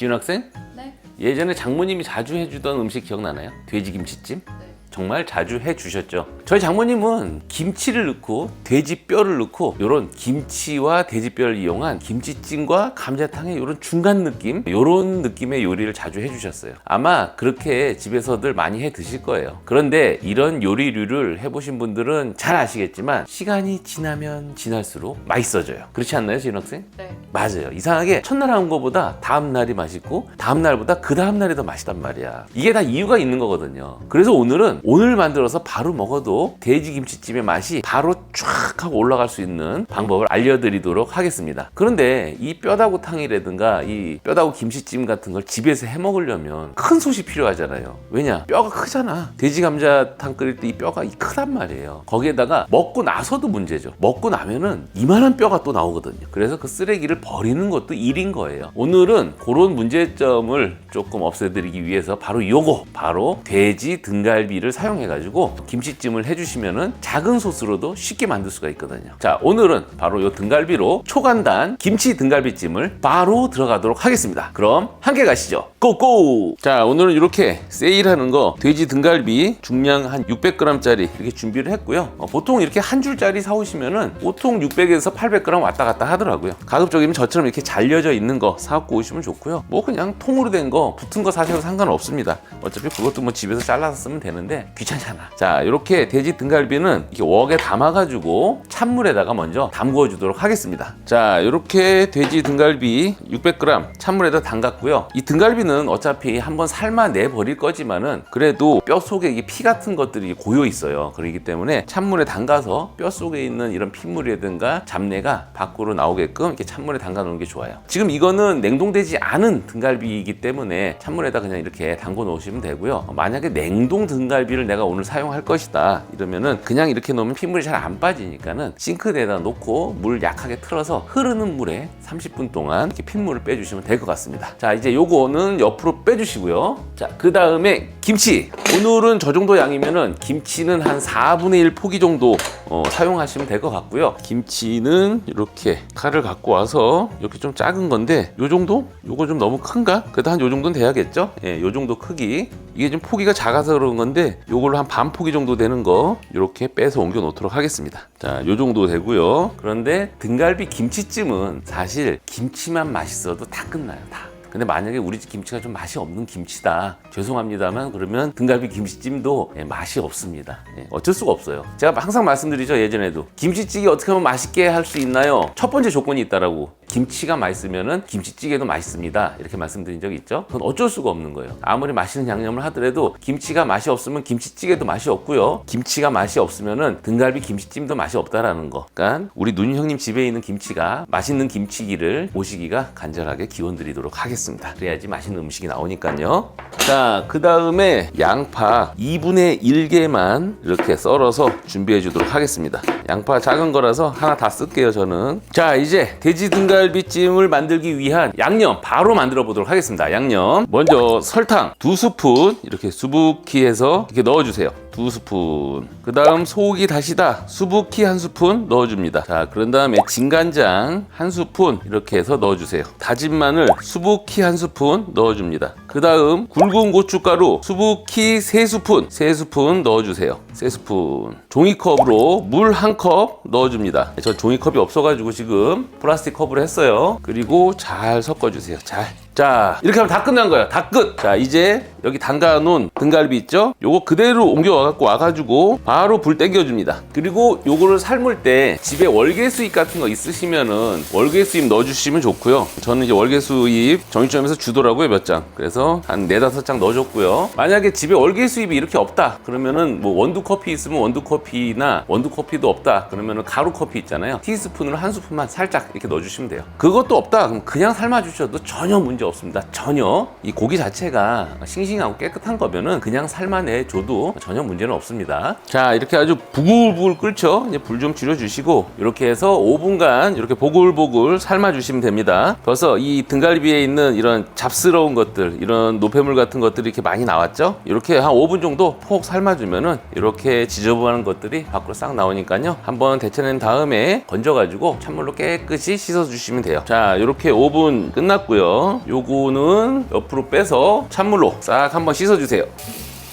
지윤 학생? 네. 예전에 장모님이 자주 해주던 음식 기억나나요? 돼지김치찜? 네. 정말 자주 해 주셨죠. 저희 장모님은 김치를 넣고 돼지뼈를 넣고 이런 김치와 돼지뼈를 이용한 김치찜과 감자탕의 이런 중간 느낌, 이런 느낌의 요리를 자주 해 주셨어요. 아마 그렇게 집에서들 많이 해 드실 거예요. 그런데 이런 요리류를 해보신 분들은 잘 아시겠지만 시간이 지나면 지날수록 맛있어져요. 그렇지 않나요, 지은 학생? 네. 맞아요. 이상하게 첫날 한 거보다 다음 날이 맛있고 다음 날보다 그 다음 날이 더 맛있단 말이야. 이게 다 이유가 있는 거거든요. 그래서 오늘은 오늘 만들어서 바로 먹어도 돼지 김치찜의 맛이 바로 쫙 하고 올라갈 수 있는 방법을 알려드리도록 하겠습니다. 그런데 이 뼈다구탕이라든가 이 뼈다구 김치찜 같은 걸 집에서 해 먹으려면 큰 솥이 필요하잖아요. 왜냐? 뼈가 크잖아. 돼지 감자탕 끓일 때 이 뼈가 이 크단 말이에요. 거기에다가 먹고 나서도 문제죠. 먹고 나면은 이만한 뼈가 또 나오거든요. 그래서 그 쓰레기를 버리는 것도 일인 거예요. 오늘은 그런 문제점을 조금 없애드리기 위해서 바로 요거 바로 돼지 등갈비를 사용해 가지고 김치찜을 해주시면은 작은 솥으로도 쉽게 만들 수가 있거든요. 자 오늘은 바로 요 등갈비로 초간단 김치 등갈비찜을 바로 들어가도록 하겠습니다. 그럼 함께 가시죠. 고고! 자 오늘은 이렇게 세일하는 거 돼지 등갈비 중량 한 600g짜리 이렇게 준비를 했고요. 어, 보통 이렇게 한 줄짜리 사오시면은 보통 600에서 800g 왔다 갔다 하더라고요. 가급적이면 저처럼 이렇게 잘려져 있는 거 사갖고 오시면 좋고요. 뭐 그냥 통으로 된 거 붙은 거 사셔도 상관없습니다. 어차피 그것도 뭐 집에서 잘라서 쓰면 되는데 귀찮잖아. 자 이렇게 돼지 등갈비는 이렇게 웍에 담아가지고 찬물에다가 먼저 담궈 주도록 하겠습니다. 자 이렇게 돼지 등갈비 600g 찬물에다 담갔고요. 이 등갈비는 어차피 한번 삶아 내 버릴 거지만은 그래도 뼈 속에 이게 피 같은 것들이 고여 있어요. 그렇기 때문에 찬물에 담가서 뼈 속에 있는 이런 핏물이라든가 잡내가 밖으로 나오게끔 이렇게 찬물에 담가 놓는 게 좋아요. 지금 이거는 냉동되지 않은 등갈비이기 때문에 찬물에다 그냥 이렇게 담궈 놓으시면 되고요. 만약에 냉동 등갈비 를 내가 오늘 사용할 것이다 이러면은 그냥 이렇게 놓으면 핏물이 잘 안 빠지니까는 싱크대에다 놓고 물 약하게 틀어서 흐르는 물에 30분 동안 이렇게 핏물을 빼주시면 될 것 같습니다. 자 이제 요거는 옆으로 빼주시고요. 자그 다음에 김치. 오늘은 저 정도 양이면은 김치는 한 4분의 1 포기 정도 어, 사용하시면 될 것 같고요. 김치는 이렇게 칼을 갖고 와서 이렇게 좀 작은 건데 요 정도? 요거 좀 너무 큰가? 그래도 한 요 정도는 돼야겠죠? 예, 요 정도 크기. 이게 좀 포기가 작아서 그런 건데 요걸로 한 반 포기 정도 되는 거 이렇게 빼서 옮겨 놓도록 하겠습니다. 자, 요 정도 되고요. 그런데 등갈비 김치찜은 사실 김치만 맛있어도 다 끝나요. 다. 근데 만약에 우리 집 김치가 좀 맛이 없는 김치다. 죄송합니다만 그러면 등갈비 김치찜도 예, 맛이 없습니다. 예, 어쩔 수가 없어요. 제가 항상 말씀드리죠 예전에도. 김치찌개 어떻게 하면 맛있게 할 수 있나요? 첫 번째 조건이 있다라고. 김치가 맛있으면은 김치찌개도 맛있습니다. 이렇게 말씀드린 적이 있죠? 그건 어쩔 수가 없는 거예요. 아무리 맛있는 양념을 하더라도 김치가 맛이 없으면 김치찌개도 맛이 없고요. 김치가 맛이 없으면은 등갈비 김치찜도 맛이 없다라는 거. 그러니까 우리 눈 형님 집에 있는 김치가 맛있는 김치기를 모시기가 간절하게 기원 드리도록 하겠습니다 그래야지 맛있는 음식이 나오니까요. 자 그 다음에 양파 2분의 1개만 이렇게 썰어서 준비해 주도록 하겠습니다. 양파 작은 거라서 하나 다 쓸게요 저는. 자 이제 돼지 등갈비찜을 만들기 위한 양념 바로 만들어 보도록 하겠습니다. 양념. 먼저 설탕 두 스푼 이렇게 수북히 해서 이렇게 넣어 주세요 두 스푼. 그 다음 소고기 다시다. 수북히 한 스푼 넣어줍니다. 자 그런 다음에 진간장 한 스푼 이렇게 해서 넣어주세요. 다진 마늘 수북히 한 스푼 넣어줍니다. 그 다음 굵은 고춧가루 수북히 세 스푼 세 스푼 넣어주세요. 세 스푼. 종이컵으로 물 한 컵 넣어줍니다. 저 종이컵이 없어가지고 지금 플라스틱 컵으로 했어요. 그리고 잘 섞어주세요. 잘 자 이렇게 하면 다 끝난 거예요 다 끝. 자 이제 여기 담가 놓은 등갈비 있죠? 요거 그대로 옮겨 와갖고 와가지고 바로 불 땡겨줍니다. 그리고 요거를 삶을 때 집에 월계 수잎 같은 거 있으시면은 월계 수잎 넣어주시면 좋고요. 저는 이제 월계 수잎 정육점에서 주더라고요 몇 장. 그래서 한 네다섯 장 넣어줬고요. 만약에 집에 월계 수잎이 이렇게 없다. 그러면은 뭐 원두 커피 있으면 원두 커피나 원두 커피도 없다. 그러면은 가루 커피 있잖아요. 티스푼으로 한 스푼만 살짝 이렇게 넣어주시면 돼요. 그것도 없다. 그럼 그냥 삶아 주셔도 전혀 문제 없 습니다 전혀 이 고기 자체가 싱싱하고 깨끗한 거면은 그냥 삶아 내 줘도 전혀 문제는 없습니다. 자, 이렇게 아주 부글부글 끓죠? 이제 불 좀 줄여주시고 이렇게 해서 5분간 이렇게 보글보글 삶아주시면 됩니다. 벌써 이 등갈비에 있는 이런 잡스러운 것들, 이런 노폐물 같은 것들이 이렇게 많이 나왔죠? 이렇게 한 5분 정도 폭 삶아주면은 이렇게 지저분한 것들이 밖으로 싹 나오니까요. 한번 데쳐낸 다음에 건져가지고 찬물로 깨끗이 씻어주시면 돼요. 자, 이렇게 5분 끝났고요. 요거는 옆으로 빼서 찬물로 싹 한번 씻어주세요.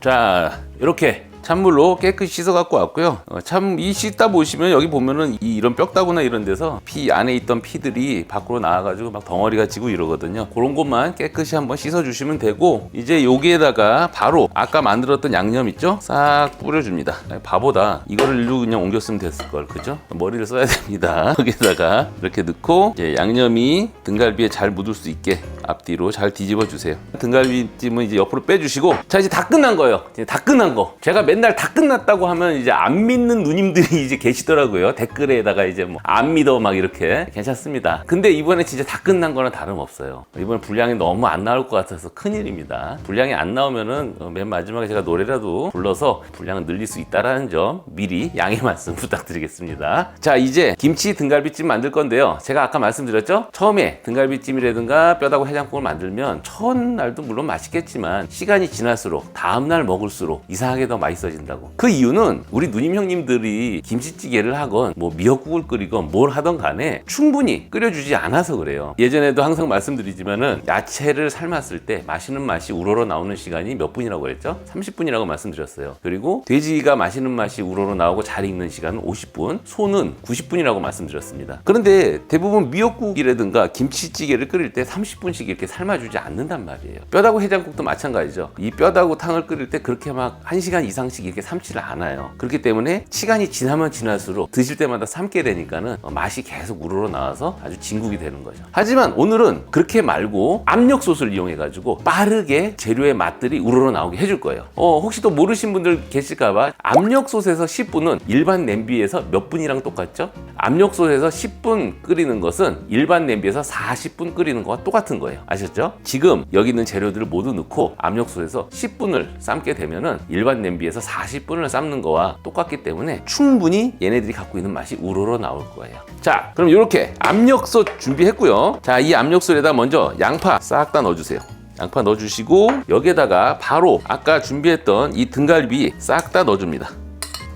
자, 이렇게 찬물로 깨끗이 씻어 갖고 왔고요. 어, 참 이 씻다 보시면 여기 보면은 이 이런 뼈다구나 이런 데서 피 안에 있던 피들이 밖으로 나와가지고 막 덩어리가 지고 이러거든요. 그런 것만 깨끗이 한번 씻어 주시면 되고 이제 여기에다가 바로 아까 만들었던 양념 있죠? 싹 뿌려줍니다. 바보다 이거를 일로 그냥 옮겼으면 됐을 걸 그죠? 머리를 써야 됩니다. 여기다가 이렇게 넣고 이제 양념이 등갈비에 잘 묻을 수 있게 앞뒤로 잘 뒤집어 주세요. 등갈비찜은 이제 옆으로 빼주시고 자 이제 다 끝난 거예요. 이제 다 끝난 거. 제가 맨날 다 끝났다고 하면 이제 안 믿는 누님들이 이제 계시더라고요. 댓글에다가 이제 뭐 안 믿어 막 이렇게 괜찮습니다. 근데 이번에 진짜 다 끝난 거는 다름없어요. 이번에 분량이 너무 안 나올 것 같아서 큰일입니다. 분량이 안 나오면은 어, 맨 마지막에 제가 노래라도 불러서 분량을 늘릴 수 있다라는 점 미리 양해 말씀 부탁드리겠습니다. 자 이제 김치 등갈비찜 만들 건데요. 제가 아까 말씀드렸죠? 처음에 등갈비찜이라든가 뼈다구 해장국을 만들면 첫날도 물론 맛있겠지만 시간이 지날수록 다음날 먹을수록 이상하게 더 맛있어 진다고. 그 이유는 우리 누님 형님들이 김치찌개를 하건 뭐 미역국을 끓이건 뭘 하던 간에 충분히 끓여주지 않아서 그래요. 예전에도 항상 말씀드리지만은 야채를 삶았을 때 맛있는 맛이 우러러 나오는 시간이 몇 분이라고 했죠? 30분이라고 말씀드렸어요. 그리고 돼지가 맛있는 맛이 우러러 나오고 잘 익는 시간은 50분, 소는 90분이라고 말씀드렸습니다. 그런데 대부분 미역국이라든가 김치찌개를 끓일 때 30분씩 이렇게 삶아주지 않는단 말이에요. 뼈다구 해장국도 마찬가지죠. 이 뼈다구 탕을 끓일 때 그렇게 막 1시간 이상 씩 이렇게 삶지를 않아요. 그렇기 때문에 시간이 지나면 지날수록 드실 때마다 삶게 되니까는 어, 맛이 계속 우러러 나와서 아주 진국이 되는 거죠. 하지만 오늘은 그렇게 말고 압력 솥을 이용해 가지고 빠르게 재료의 맛들이 우러러 나오게 해줄 거예요. 어, 혹시 또 모르신 분들 계실까봐 압력 솥에서 10분은 일반 냄비에서 몇 분이랑 똑같죠? 압력 솥에서 10분 끓이는 것은 일반 냄비에서 40분 끓이는 거와 똑같은 거예요. 아셨죠? 지금 여기 있는 재료들을 모두 넣고 압력 솥에서 10분을 삶게 되면은 일반 냄비에서 40분을 삶는 거와 똑같기 때문에 충분히 얘네들이 갖고 있는 맛이 우러러 나올 거예요. 자, 그럼 이렇게 압력솥 준비했고요. 자, 이 압력솥에다 먼저 양파 싹 다 넣어주세요. 양파 넣어주시고 여기에다가 바로 아까 준비했던 이 등갈비 싹 다 넣어줍니다.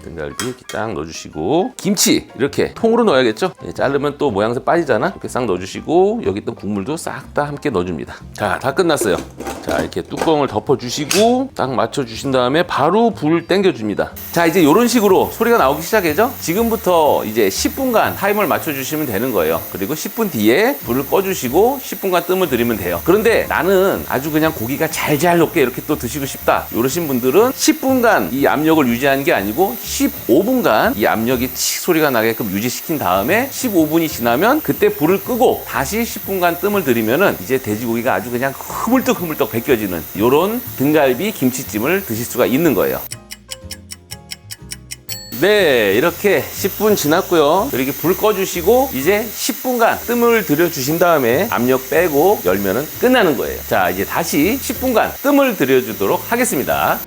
등갈비 이렇게 딱 넣어주시고 김치 이렇게 통으로 넣어야겠죠? 예, 자르면 또 모양새 빠지잖아. 이렇게 싹 넣어주시고 여기 있던 국물도 싹 다 함께 넣어줍니다. 자, 다 끝났어요. 자, 이렇게 뚜껑을 덮어주시고 딱 맞춰주신 다음에 바로 불 땡겨줍니다. 자, 이제 이런 식으로 소리가 나오기 시작했죠? 지금부터 이제 10분간 타이머를 맞춰주시면 되는 거예요. 그리고 10분 뒤에 불을 꺼주시고 10분간 뜸을 들이면 돼요. 그런데 나는 아주 그냥 고기가 잘잘 녹게 이렇게 또 드시고 싶다. 이러신 분들은 10분간 이 압력을 유지하는 게 아니고 15분간 이 압력이 치 소리가 나게끔 유지시킨 다음에 15분이 지나면 그때 불을 끄고 다시 10분간 뜸을 들이면은 이제 돼지고기가 아주 그냥 흐물떡 흐물떡 벗겨지는 요런 등갈비 김치찜을 드실 수가 있는 거예요. 네, 이렇게 10분 지났고요. 이렇게 불 꺼주시고 이제 10분간 뜸을 들여주신 다음에 압력 빼고 열면은 끝나는 거예요. 자, 이제 다시 10분간 뜸을 들여주도록 하겠습니다.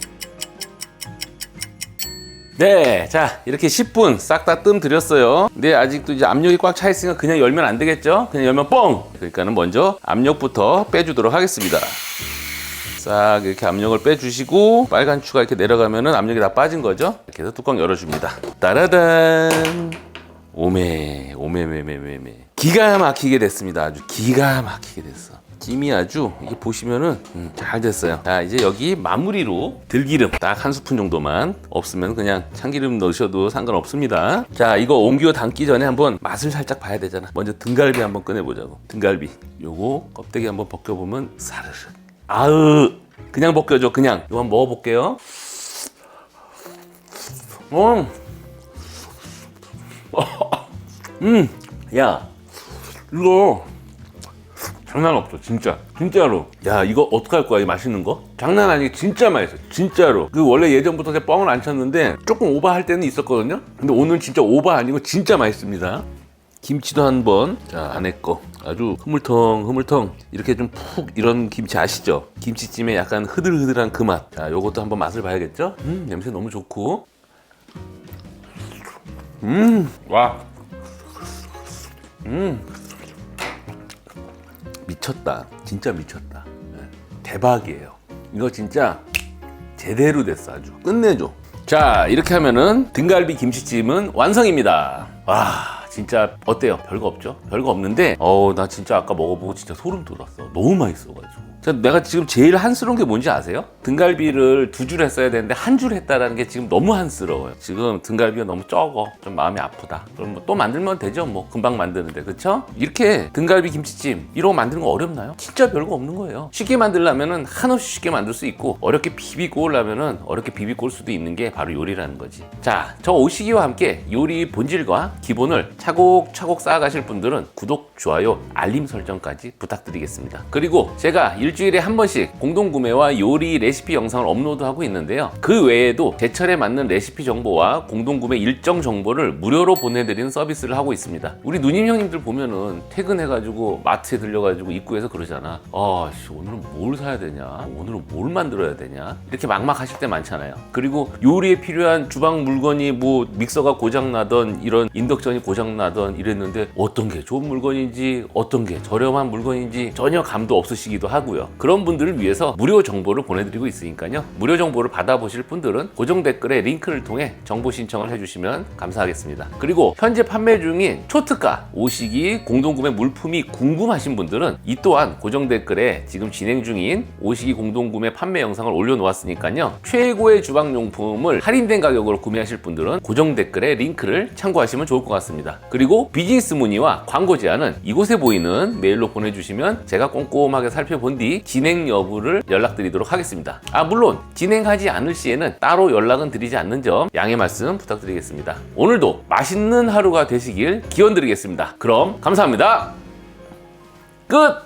네, 자 이렇게 10분 싹 다 뜸 들였어요. 근데 아직도 이제 압력이 꽉 차 있으니까 그냥 열면 안 되겠죠? 그냥 열면 뻥. 그러니까는 먼저 압력부터 빼주도록 하겠습니다. 싹 이렇게 압력을 빼주시고 빨간 추가 이렇게 내려가면은 압력이 다 빠진 거죠? 이렇게 해서 뚜껑 열어줍니다. 따라단. 오메, 오메메메메메. 기가 막히게 됐습니다. 아주 기가 막히게 됐어. 찜이 아주 이게 보시면은 음, 잘 됐어요. 자 이제 여기 마무리로 들기름 딱 한 스푼 정도만 없으면 그냥 참기름 넣으셔도 상관없습니다. 자 이거 옮겨 담기 전에 한번 맛을 살짝 봐야 되잖아. 먼저 등갈비 한번 꺼내보자고. 등갈비 요거 껍데기 한번 벗겨보면 사르르. 아으 그냥 벗겨줘 그냥. 이거 한번 먹어볼게요. 음. 음, 야, 이거 장난 없어, 진짜. 진짜로. 야, 이거 어떡할 거야, 이 맛있는 거? 장난 아니게 진짜 맛있어, 진짜로. 그 원래 예전부터 제 뻥을 안 쳤는데 조금 오버할 때는 있었거든요? 근데 오늘 진짜 오버 아니고 진짜 맛있습니다. 김치도 한번 자 안에 거 아주 흐물텅 흐물텅 이렇게 좀 푹 이런 김치 아시죠? 김치찜에 약간 흐들흐들한 그 맛. 자 요것도 한번 맛을 봐야겠죠? 음 냄새 너무 좋고. 음 와. 음 미쳤다. 진짜 미쳤다. 네, 대박이에요. 이거 진짜 제대로 됐어 아주 끝내줘. 자 이렇게 하면은 등갈비 김치찜은 완성입니다. 와 진짜 어때요? 별거 없죠? 별거 없는데 어나 진짜 아까 먹어보고 진짜 소름 돋았어. 너무 맛있어가지고. 자, 내가 지금 제일 한스러운 게 뭔지 아세요? 등갈비를 두 줄 했어야 되는데 한 줄 했다라는 게 지금 너무 한스러워요. 지금 등갈비가 너무 적어. 좀 마음이 아프다. 그럼 뭐 또 만들면 되죠. 뭐 금방 만드는데 그쵸? 이렇게 등갈비 김치찜 이런 거 만드는 거 어렵나요? 진짜 별거 없는 거예요. 쉽게 만들려면은 한없이 쉽게 만들 수 있고 어렵게 비비고 오려면은 어렵게 비비고 올 수도 있는 게 바로 요리라는 거지. 자, 저 오시기와 함께 요리 본질과 기본을 차곡차곡 쌓아가실 분들은 구독, 좋아요, 알림 설정까지 부탁드리겠습니다. 그리고 제가 일 주일에 한 번씩 공동 구매와 요리 레시피 영상을 업로드하고 있는데요. 그 외에도 제철에 맞는 레시피 정보와 공동 구매 일정 정보를 무료로 보내드리는 서비스를 하고 있습니다. 우리 누님 형님들 보면은 퇴근해가지고 마트에 들려가지고 입구에서 그러잖아. 아, 씨, 오늘은 뭘 사야 되냐? 오늘은 뭘 만들어야 되냐? 이렇게 막막하실 때 많잖아요. 그리고 요리에 필요한 주방 물건이 뭐 믹서가 고장 나던 이런 인덕션이 고장 나던 이랬는데 어떤 게 좋은 물건인지 어떤 게 저렴한 물건인지 전혀 감도 없으시기도 하고요. 그런 분들을 위해서 무료 정보를 보내드리고 있으니까요. 무료 정보를 받아보실 분들은 고정 댓글에 링크를 통해 정보 신청을 해주시면 감사하겠습니다. 그리고 현재 판매 중인 초특가 오시기 공동구매 물품이 궁금하신 분들은 이 또한 고정 댓글에 지금 진행 중인 오시기 공동구매 판매 영상을 올려놓았으니까요. 최고의 주방용품을 할인된 가격으로 구매하실 분들은 고정 댓글에 링크를 참고하시면 좋을 것 같습니다. 그리고 비즈니스 문의와 광고 제안은 이곳에 보이는 메일로 보내주시면 제가 꼼꼼하게 살펴본 뒤 진행 여부를 연락드리도록 하겠습니다. 아 물론 진행하지 않을 시에는 따로 연락은 드리지 않는 점 양해 말씀 부탁드리겠습니다. 오늘도 맛있는 하루가 되시길 기원드리겠습니다. 그럼 감사합니다. 끝!